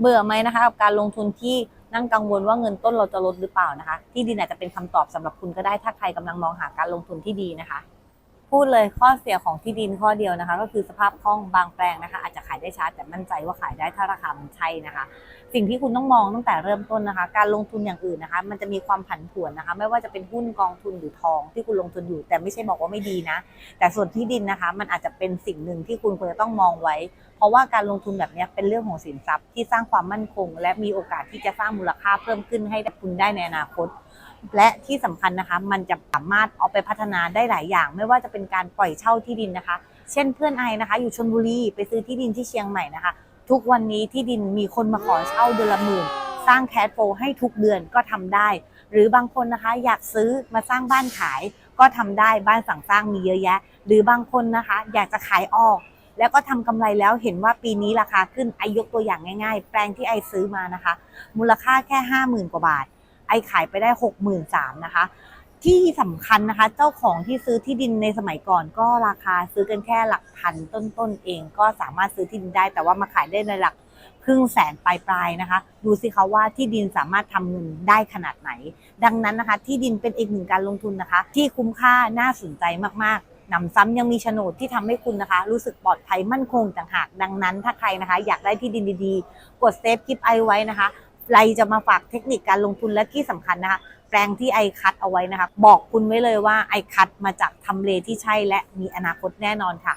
เบื่อไหมนะคะกับการลงทุนที่นั่งกังวลว่าเงินต้นเราจะลดหรือเปล่านะคะ ที่ดินอาจจะเป็นคำตอบสำหรับคุณก็ได้ถ้าใครกำลังมองหาการลงทุนที่ดีนะคะ พูดเลยข้อเสียของที่ดินข้อเดียวนะคะ ก็คือสภาพคล่องบางแปลงนะคะ อาจจะขายได้ช้าแต่มั่นใจว่าขายได้ถ้าราคามันใช่นะคะ สิ่งที่คุณต้องมองตั้งแต่เริ่มต้นนะคะ การลงทุนอย่างอื่นนะคะ มันจะมีความผันผวนนะคะ ไม่ว่าจะเป็นหุ้นกองทุนหรือทองที่คุณลงทุนอยู่ แต่ไม่ใช่บอกว่าไม่ดีนะ แต่ส่วนที่ดินนะคะ มันอาจจะเป็นสิ่งหนึ่งที่คุณควรจะต้องมองไว้ เพราะว่าการลงทุนแบบนี้เป็นเรื่องของสินทรัพย์ที่สร้างความมั่นคง และมีโอกาสที่จะสร้างมูลค่าเพิ่มขึ้นให้คุณได้ในอนาคต และที่สำคัญนะคะ มันจะสามารถเอาไปพัฒนาได้หลายอย่าง ไม่ว่าจะเป็นการปล่อยเช่าที่ดินนะคะ เช่นเพื่อนไอนะคะ อยู่ชนบุรีไปซื้อที่ดินที่เชียงใหม่นะคะ ทุกวันนี้ที่ดินมีคนมาขอเช่าเดือนละหมื่นสร้างแคชโฟให้ทุกเดือนก็ทำได้ หรือบางคนนะคะอยากซื้อมาสร้างบ้านขายก็ทำได้บ้านสั่งสร้างมีเยอะแยะ หรือบางคนนะคะ อยากจะขายออก แล้วก็ทำกำไรแล้วเห็นว่าปีนี้ราคาขึ้นไอยกตัวอย่างง่าย ๆ แปลงที่ไอซื้อมานะคะ มูลค่าแค่ 50,000 กว่าบาท ไอขายไปได้63,000นะคะ ที่สำคัญนะคะ เจ้าของที่ซื้อที่ดินในสมัยก่อนก็ราคาซื้อกันแค่หลักพันต้นๆเอง ก็สามารถซื้อที่ดินได้ แต่ว่ามาขายได้ในหลักครึ่งแสนปลายๆนะคะ ดูสิคะว่าที่ดินสามารถทำเงินได้ขนาดไหน ดังนั้นนะคะ ที่ดินเป็นอีกหนึ่งการลงทุนนะคะ ที่คุ้มค่าน่าสนใจมากๆหนำซ้ำยังมีโฉนดที่ทำให้คุณนะคะ รู้สึกปลอดภัยมั่นคงต่างหาก ดังนั้นถ้าใครนะคะ อยากได้ที่ดินดีๆ กดเซฟคลิปไอไว้นะคะ ไลจะมาฝากเทคนิคการลงทุนและที่สำคัญนะคะแปลงที่ไอคัดเอาไว้นะคะ บอกคุณไว้เลยว่าไอคัดมาจากทำเลที่ใช่และมีอนาคตแน่นอนค่ะ